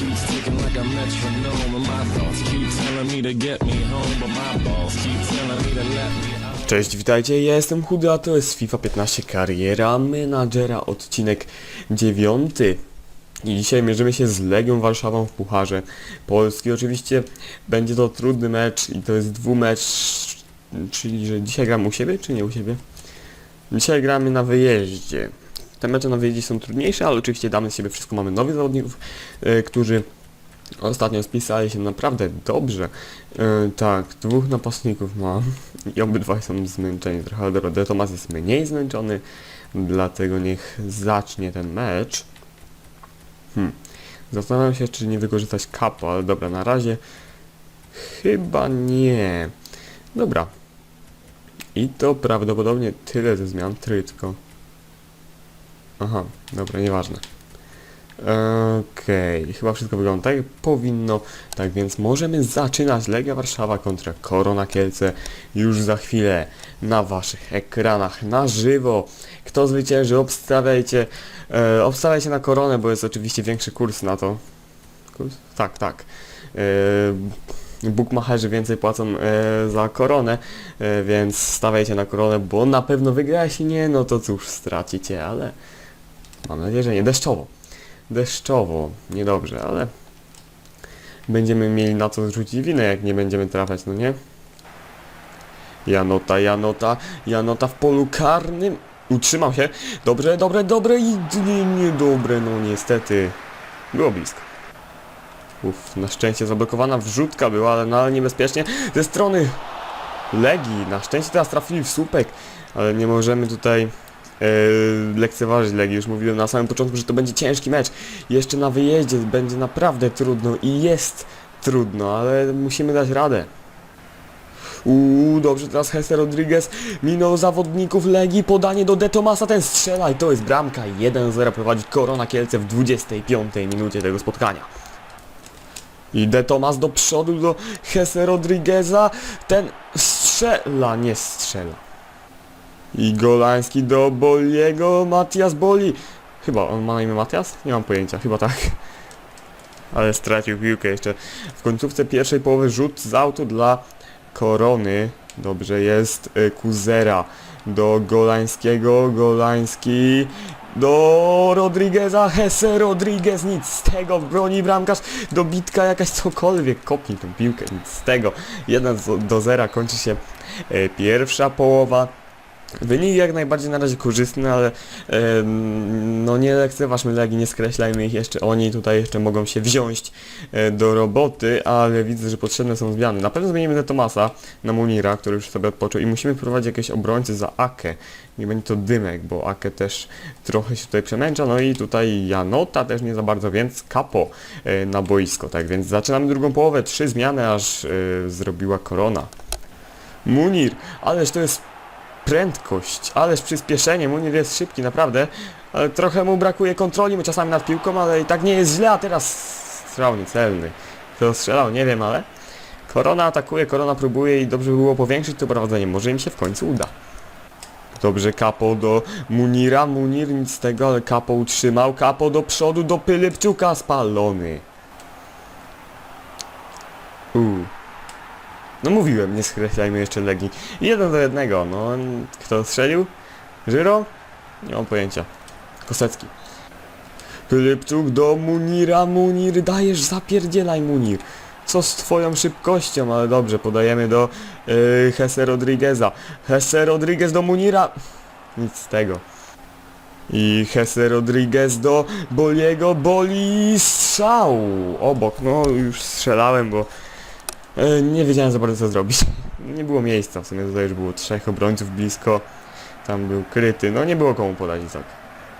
keeps ticking like a metronome, and my thoughts keep telling me to get me home, but my balls keep telling me to let me. Cześć, witajcie, ja jestem Chudy, a to jest FIFA 15 Kariera Menadżera, odcinek 9. I dzisiaj mierzymy się z Legią Warszawą w Pucharze Polski. Oczywiście będzie to trudny mecz i to jest dwumecz, czyli że dzisiaj gram u siebie, czy nie u siebie? Dzisiaj gramy na wyjeździe. Te mecze na wyjeździe są trudniejsze, ale oczywiście damy z siebie wszystko. Mamy nowych zawodników, e, którzy ostatnio spisali się naprawdę dobrze. E, tak, dwóch napastników mam i obydwaj są zmęczeni trochę, De Tomas jest mniej zmęczony, dlatego niech zacznie ten mecz. Hmm. Zastanawiam się, czy nie wykorzystać kapo, ale dobra, na razie chyba nie. Dobra. I to prawdopodobnie tyle ze zmian, tylko. Aha, dobra, nieważne. Okej, chyba wszystko wygląda tak jak powinno. Tak więc możemy zaczynać Legia Warszawa kontra Korona Kielce już za chwilę na waszych ekranach na żywo. Kto zwycięży, obstawiajcie, e, obstawiajcie na Koronę, bo jest oczywiście większy kurs na to. Kurs? Tak, tak. E, Bookmacherzy więcej płacą e, za koronę, e, więc stawiajcie na koronę, bo na pewno wygra, jeśli nie, no to cóż, stracicie, ale mam nadzieję, że nie deszczowo deszczowo, niedobrze, ale będziemy mieli na co zrzucić winę, jak nie będziemy trafiać, no nie? Janota, Janota, Janota w polu karnym. Utrzymał się. Dobre, dobre, dobre i nie, nie dobre, no niestety. Było blisko. Uff, na szczęście zablokowana wrzutka była, ale nadal niebezpiecznie ze strony Legii. Na szczęście teraz trafili w słupek, ale nie możemy tutaj lekceważyć Legii. Już mówiłem na samym początku, że to będzie ciężki mecz. Jeszcze na wyjeździe będzie naprawdę trudno i jest trudno, ale musimy dać radę. Uuu, dobrze, teraz Hesse Rodriguez minął zawodników Legii, podanie do De Tomasa, ten strzela i to jest bramka. 1-0 prowadzi Korona Kielce w 25 minucie tego spotkania. I De Tomas do przodu do Hesse Rodrigueza, ten strzela, nie strzela. I Golański do Boliego, Matias Boli. Chyba on ma na imię Matias? Nie mam pojęcia, chyba tak. Ale stracił piłkę jeszcze. W końcówce pierwszej połowy rzut z autu dla Korony. Dobrze jest y, Kuzera. Do Golańskiego, Golański. Do Rodrigueza, Hesse Rodriguez, nic z tego, broni bramkarz, dobitka jakaś cokolwiek, kopnij tą piłkę, nic z tego. 1 do 0 kończy się e, pierwsza połowa. Wynik jak najbardziej na razie korzystny, ale em, no nie lekceważmy Legii, nie skreślajmy ich jeszcze, oni tutaj jeszcze mogą się wziąć e, do roboty, ale widzę, że potrzebne są zmiany. Na pewno zmienimy De Tomasa na Munira, który już sobie odpoczął i musimy prowadzić jakieś obrońcy za Akę. Nie będzie to Dymek, bo Akę też trochę się tutaj przemęcza, no i tutaj Janota też nie za bardzo, więc Kapo e, na boisko, tak więc zaczynamy drugą połowę, trzy zmiany aż e, zrobiła Korona. Munir, ależ to jest prędkość, ależ przyspieszenie, Munir jest szybki, naprawdę, ale trochę mu brakuje kontroli mu czasami nad piłką, ale i tak nie jest źle, a teraz strzał niecelny. Kto strzelał, nie wiem, ale Korona atakuje, Korona próbuje i dobrze by było powiększyć to prowadzenie, może im się w końcu uda. Dobrze, Kapo do Munira, Munir nic z tego, ale Kapo utrzymał, Kapo do przodu, do Pylypczuka, spalony. Uuu. No mówiłem, nie skreślajmy jeszcze Legii. Jeden do jednego, no kto strzelił? Żyro? Nie mam pojęcia. Kosecki. Pylypczuk do Munira, Munir, dajesz, zapierdzielaj Munir. Co z twoją szybkością, ale dobrze, podajemy do yy, Hesse Rodrigueza. Hesse Rodriguez do Munira. Nic z tego. I Hesse Rodriguez do Boliego, Boli strzał! Obok, no już strzelałem, bo E, Nie wiedziałem za bardzo co zrobić. Nie było miejsca, w sumie tutaj już było trzech obrońców blisko. Tam był kryty, no nie było komu podać tak.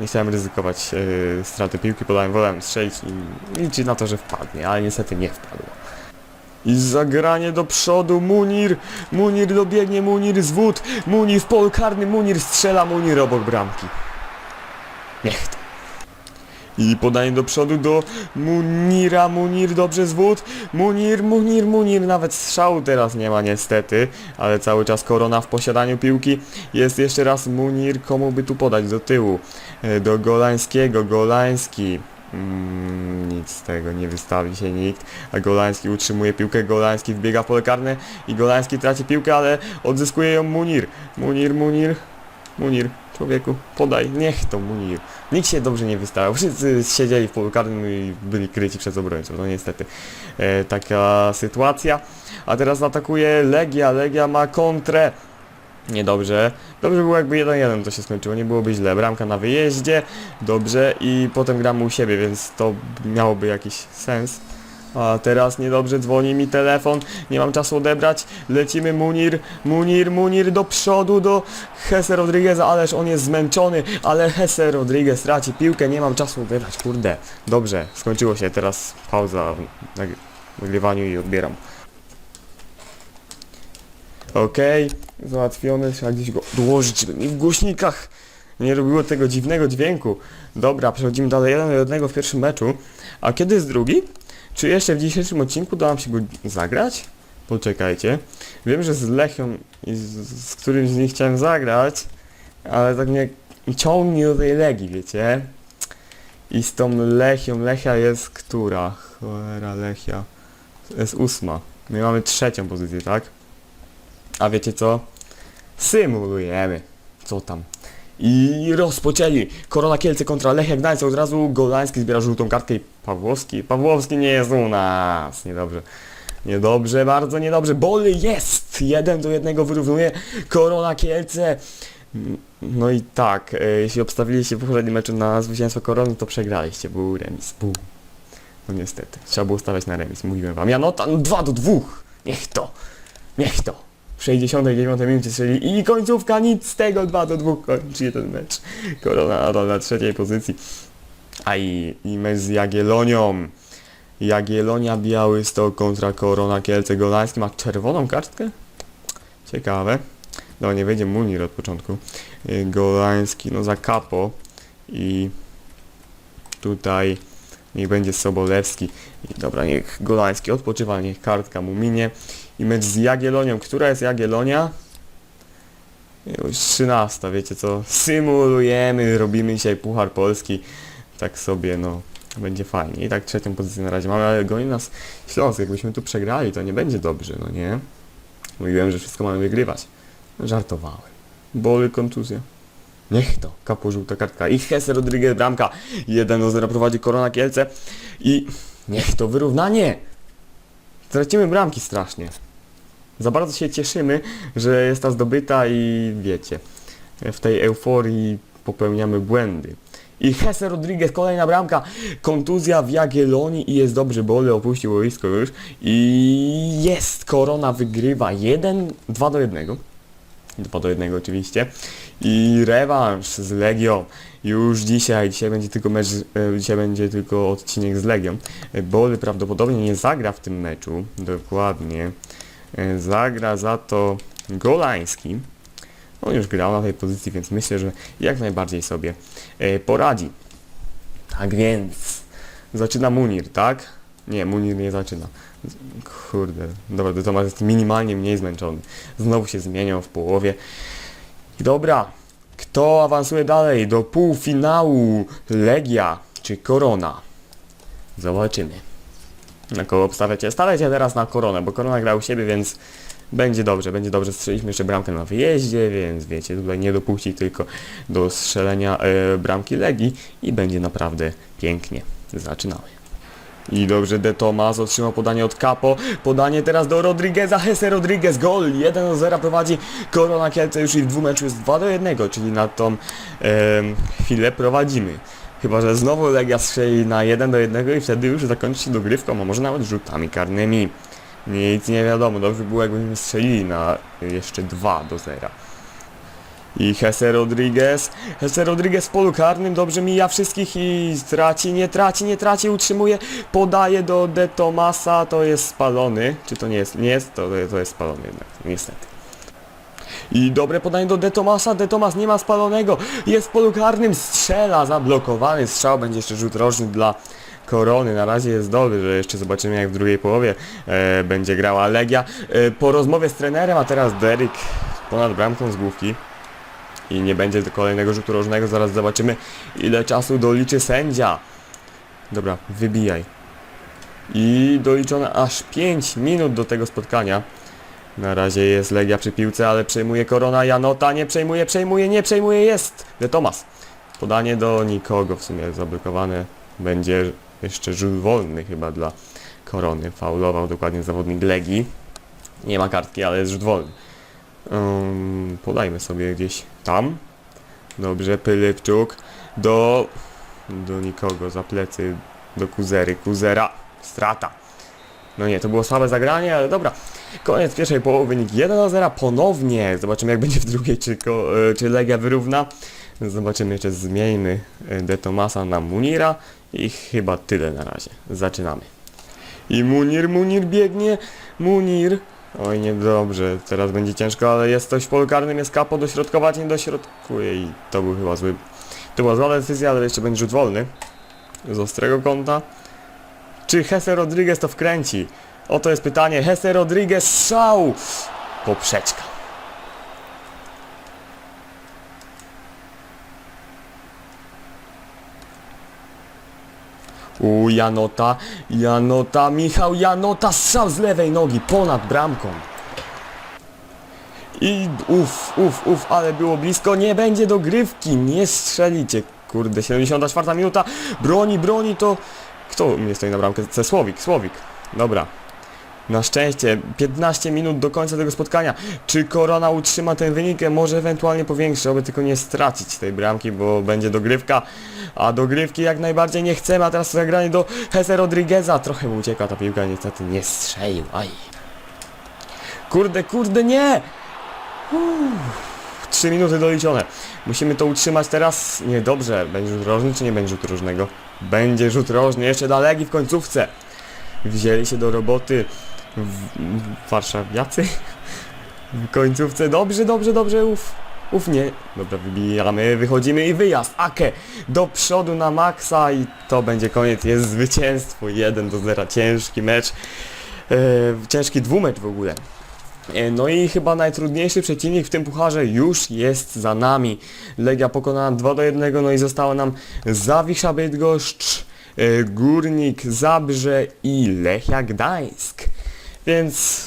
Nie chciałem ryzykować e, straty piłki, podałem, wolałem strzelić i liczyć na to, że wpadnie, ale niestety nie wpadło. I zagranie do przodu, Munir, Munir dobiegnie, Munir zwód, Munir w polu karnym, Munir strzela, Munir obok bramki. Niech to. I podanie do przodu do Munira, Munir dobrze zwód, Munir, Munir, Munir, nawet strzału teraz nie ma niestety, ale cały czas korona w posiadaniu piłki, jest jeszcze raz Munir, komu by tu podać? Do tyłu, E, do Golańskiego, Golański, Mm, nic z tego, nie wystawi się nikt. A Golański utrzymuje piłkę, Golański wbiega w pole karne i Golański traci piłkę, ale odzyskuje ją Munir. Munir, Munir, Munir, człowieku, podaj, niech to Munir. Nikt się dobrze nie wystawiał, wszyscy siedzieli w polu karnym i byli kryci przez obrońców, no niestety. E, taka sytuacja. A teraz atakuje Legia, Legia ma kontrę. Niedobrze. Dobrze było jakby 1-1 to się skończyło, nie byłoby źle. Bramka na wyjeździe, dobrze i potem gramy u siebie, więc to miałoby jakiś sens. A teraz niedobrze dzwoni mi telefon, nie mam czasu odebrać. Lecimy Munir, Munir, Munir do przodu do Hesse Rodrigueza, ależ on jest zmęczony, ale Hesse Rodriguez traci piłkę, nie mam czasu odebrać, kurde. Dobrze, skończyło się, teraz pauza w nag- nagrywaniu i odbieram. Okej, załatwione, trzeba gdzieś go odłożyć, żeby mi w głośnikach nie robiło tego dziwnego dźwięku. Dobra, przechodzimy dalej, jeden do jednego w pierwszym meczu. A kiedy jest drugi? Czy jeszcze w dzisiejszym odcinku da nam się go zagrać? Poczekajcie. Wiem, że z Lechią i z, z którymś z nich chciałem zagrać, ale tak mnie ciągnie do tej Legii, wiecie? I z tą Lechią, Lechia jest która? Cholera, Lechia. Jest ósma. My mamy trzecią pozycję, tak? A wiecie co? Symulujemy. Co tam? I rozpoczęli. Korona Kielce kontra Lechia Gdańsk. Od razu Golański zbiera żółtą kartkę i Pawłowski. Pawłowski nie jest u nas. Niedobrze. Niedobrze, bardzo niedobrze. Boli jest! Jeden do jednego wyrównuje Korona Kielce. No i tak, e, jeśli obstawiliście w poprzednim meczu na zwycięstwo Korony, to przegraliście. Był remis. Był. No niestety. Trzeba było stawiać na remis. Mówiłem wam. Janota, no 2 do 2. Niech to. Niech to. W 69 minucie strzeli i końcówka, nic z tego, 2 do 2 kończy ten mecz. Korona na trzeciej pozycji. A i, i mecz z Jagiellonią. Jagiellonia Białystok kontra Korona Kielce. Golański ma czerwoną kartkę? Ciekawe. No nie wejdzie Munir od początku. Y, Golański, no za kapo. I tutaj niech będzie Sobolewski. Dobra, niech Golański odpoczywa, niech kartka mu minie. I mecz z Jagiellonią. Która jest Jagiellonia? Już 13, wiecie co? Symulujemy, robimy dzisiaj Puchar Polski. Tak sobie, no, będzie fajnie. I tak trzecią pozycję na razie mamy, ale goni nas Śląsk. Jakbyśmy tu przegrali, to nie będzie dobrze, no nie? Mówiłem, że wszystko mamy wygrywać. Żartowałem. Boli kontuzja. Niech to. Kapo żółta kartka. I Hesse Rodriguez bramka. 1 do 0 prowadzi Korona Kielce. I niech to wyrównanie. Tracimy bramki strasznie. Za bardzo się cieszymy, że jest ta zdobyta i wiecie, w tej euforii popełniamy błędy. I Hesse Rodriguez, kolejna bramka, kontuzja w Jagiellonii i jest dobrze, Bole opuścił boisko już i jest, Korona wygrywa 1, 2 do 1. 2 do 1 oczywiście. I rewanż z Legią. Już dzisiaj, dzisiaj będzie tylko mecz, e, dzisiaj będzie tylko odcinek z Legią. E, Boli prawdopodobnie nie zagra w tym meczu, dokładnie. E, Zagra za to Golański. On już grał na tej pozycji, więc myślę, że jak najbardziej sobie e, poradzi. Tak więc zaczyna Munir, tak? Nie, Munir nie zaczyna. Kurde, dobra, to Tomasz jest minimalnie mniej zmęczony. Znowu się zmieniał w połowie. Dobra, kto awansuje dalej do półfinału? Legia czy Korona? Zobaczymy. Na kogo obstawiacie? Stawiacie teraz na Koronę, bo Korona gra u siebie, więc będzie dobrze, będzie dobrze. Strzeliśmy jeszcze bramkę na wyjeździe, więc wiecie, tutaj nie dopuścić tylko do strzelenia e, bramki Legii i będzie naprawdę pięknie. Zaczynamy. I dobrze, De Tomas otrzymał podanie od Capo. Podanie teraz do Rodrigueza. Hesse Rodriguez, gol. 1 do 0 prowadzi Korona Kielce już i w dwóch meczu jest 2 do 1, czyli na tą em, chwilę prowadzimy. Chyba, że znowu Legia strzeli na 1 do 1 i wtedy już zakończy się dogrywką, a może nawet rzutami karnymi. Nic nie wiadomo, dobrze było jakbyśmy strzelili na jeszcze 2 do 0. I Hesse Rodriguez. Hesse Rodriguez w polu karnym dobrze mija wszystkich i traci, nie traci, nie traci, utrzymuje, podaje do De Tomasa, to jest spalony. Czy to nie jest? Nie jest, to, to jest spalony jednak, niestety. I dobre podanie do De Tomasa, De nie ma spalonego, jest w polu karnym, strzela, zablokowany strzał, będzie jeszcze rzut roczny dla Korony, na razie jest dobry, że jeszcze zobaczymy jak w drugiej połowie e, będzie grała Legia. E, po rozmowie z trenerem, a teraz Derek ponad bramką z główki i nie będzie kolejnego rzutu rożnego, zaraz zobaczymy ile czasu doliczy sędzia. Dobra, wybijaj. I doliczone aż 5 minut do tego spotkania. Na razie jest Legia przy piłce, ale przejmuje Korona. Janota nie przejmuje, przejmuje, nie przejmuje, jest! De Tomas. Podanie do nikogo w sumie zablokowane. Będzie jeszcze rzut wolny chyba dla Korony. Faulował dokładnie zawodnik Legii. Nie ma kartki, ale jest rzut wolny. Um, podajmy sobie gdzieś tam. Dobrze, Pylypczuk do... do nikogo, za plecy, do Kuzery. Kuzera, strata. No nie, to było słabe zagranie, ale dobra. Koniec pierwszej połowy, wynik 1-0 ponownie. Zobaczymy jak będzie w drugiej, czy, e, czy Legia wyrówna. Zobaczymy jeszcze, zmieńmy e, De Tomasa na Munira i chyba tyle na razie. Zaczynamy. I Munir, Munir biegnie, Munir. Oj, niedobrze, teraz będzie ciężko, ale jest coś w polu karnym, jest kapo, dośrodkować, nie dośrodkuje i to był chyba zły... To była zła decyzja, ale jeszcze będzie rzut wolny. Z ostrego kąta. Czy Hesse Rodriguez to wkręci? Oto jest pytanie. Hesse Rodriguez strzał! Poprzeczka. U Janota, Janota, Michał Janota, strzał z lewej nogi ponad bramką. I uff, uff, uff, ale było blisko, nie będzie dogrywki, nie strzelicie. Kurde, 74 minuta, broni, broni to... Kto mnie stoi na bramkę? Słowik, Słowik. Dobra. Na szczęście, 15 minut do końca tego spotkania. Czy Korona utrzyma ten wynik? Może ewentualnie powiększy, aby tylko nie stracić tej bramki, bo będzie dogrywka. A dogrywki jak najbardziej nie chcemy, a teraz zagranie do Hesse Rodrigueza. Trochę mu uciekła ta piłka, niestety nie strzelił. Aj. Kurde, kurde, nie! Uff, Trzy minuty doliczone. Musimy to utrzymać teraz. Nie, dobrze. Będzie rzut rożny, czy nie będzie rzutu rożnego? Będzie rzut rożny, jeszcze dla Legii w końcówce. Wzięli się do roboty warszawiacy. W końcówce. Dobrze, dobrze, dobrze, uf. Uf, nie. Dobra, wybijamy, wychodzimy i wyjazd. Ake do przodu na maksa i to będzie koniec. Jest zwycięstwo 1 do 0. Ciężki mecz. E, ciężki dwumecz w ogóle. E, No i chyba najtrudniejszy przeciwnik w tym pucharze już jest za nami. Legia pokonana 2 do 1, no i została nam Zawisza Bydgoszcz, e, Górnik, Zabrze i Lechia Gdańsk. Więc,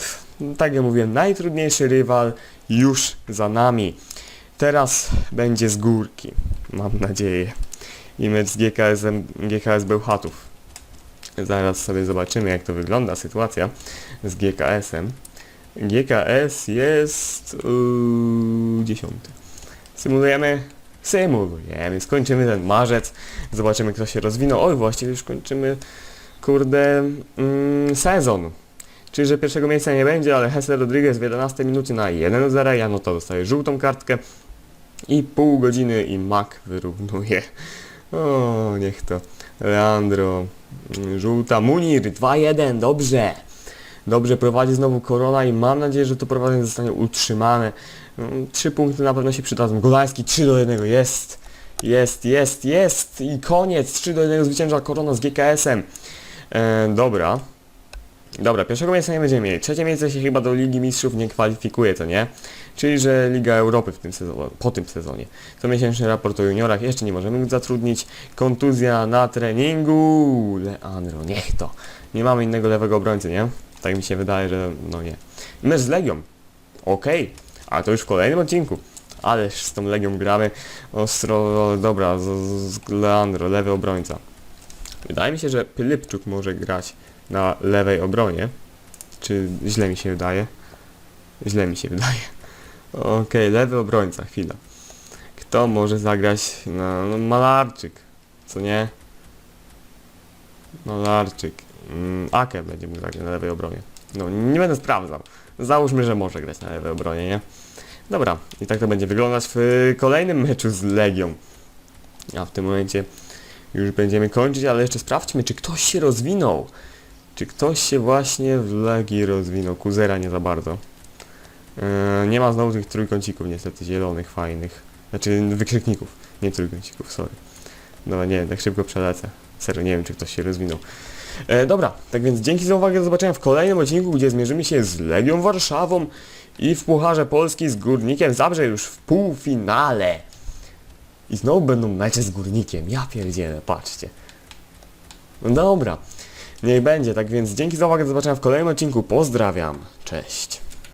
tak jak mówiłem, najtrudniejszy rywal już za nami. Teraz będzie z górki, mam nadzieję. I mecz z GKS-em, GKS Bełchatów. Zaraz sobie zobaczymy jak to wygląda sytuacja z GKS-em. GKS jest yy, 10. Symulujemy? Symulujemy. Skończymy ten marzec. Zobaczymy kto się rozwinął. Oj, właściwie już kończymy kurde mm, sezon. Czyli, że pierwszego miejsca nie będzie, ale Hesse Rodriguez w 11 minucie na 1-0. Janota dostaje żółtą kartkę. I pół godziny i Mac wyrównuje. O, niech to. Leandro. mm, Żółta. Munir 2-1. Dobrze. Dobrze prowadzi znowu Korona i mam nadzieję, że to prowadzenie zostanie utrzymane. Mm, Trzy punkty na pewno się przydadzą. Golański 3 do 1 jest. Jest, jest, jest i koniec. 3 do 1 zwycięża Korona z GKS-em. E, dobra. Dobra, pierwszego miejsca nie będziemy mieli. Trzecie miejsce się chyba do Ligi Mistrzów nie kwalifikuje, to nie? Czyli, że Liga Europy w tym sezonie, po tym sezonie. To miesięczny raport o juniorach, jeszcze nie możemy go zatrudnić. Kontuzja na treningu. Leandro, niech to. Nie mamy innego lewego obrońcy, nie? Tak mi się wydaje, że no nie. Mecz z Legią. Okej, a to już w kolejnym odcinku. Ależ z tą Legią gramy. Ostro, dobra, z, z Leandro, lewy obrońca. Wydaje mi się, że Pylypczuk może grać na lewej obronie. Czy źle mi się wydaje? Źle mi się wydaje. Okej, lewy obrońca, chwila. Kto może zagrać na no, Malarczyk? Co nie? Malarczyk. Mm, Ake będzie mógł zagrać na lewej obronie. No, nie będę sprawdzał. Załóżmy, że może grać na lewej obronie, nie? Dobra, i tak to będzie wyglądać w kolejnym meczu z Legią. A w tym momencie już będziemy kończyć, ale jeszcze sprawdźmy, czy ktoś się rozwinął. Czy ktoś się właśnie w Legii rozwinął? Kuzera nie za bardzo. Yy, nie ma znowu tych trójkącików niestety zielonych, fajnych. Znaczy wykrzykników, nie trójkącików, sorry. No nie, tak szybko przelecę. Serio, nie wiem czy ktoś się rozwinął. E, dobra, tak więc dzięki za uwagę, do zobaczenia w kolejnym odcinku, gdzie zmierzymy się z Legią Warszawą i w Pucharze Polski z Górnikiem Zabrze już w półfinale. I znowu będą mecze z Górnikiem, ja pierdzielę, patrzcie. No dobra, niech będzie, tak więc dzięki za uwagę, do zobaczenia w kolejnym odcinku, pozdrawiam, cześć.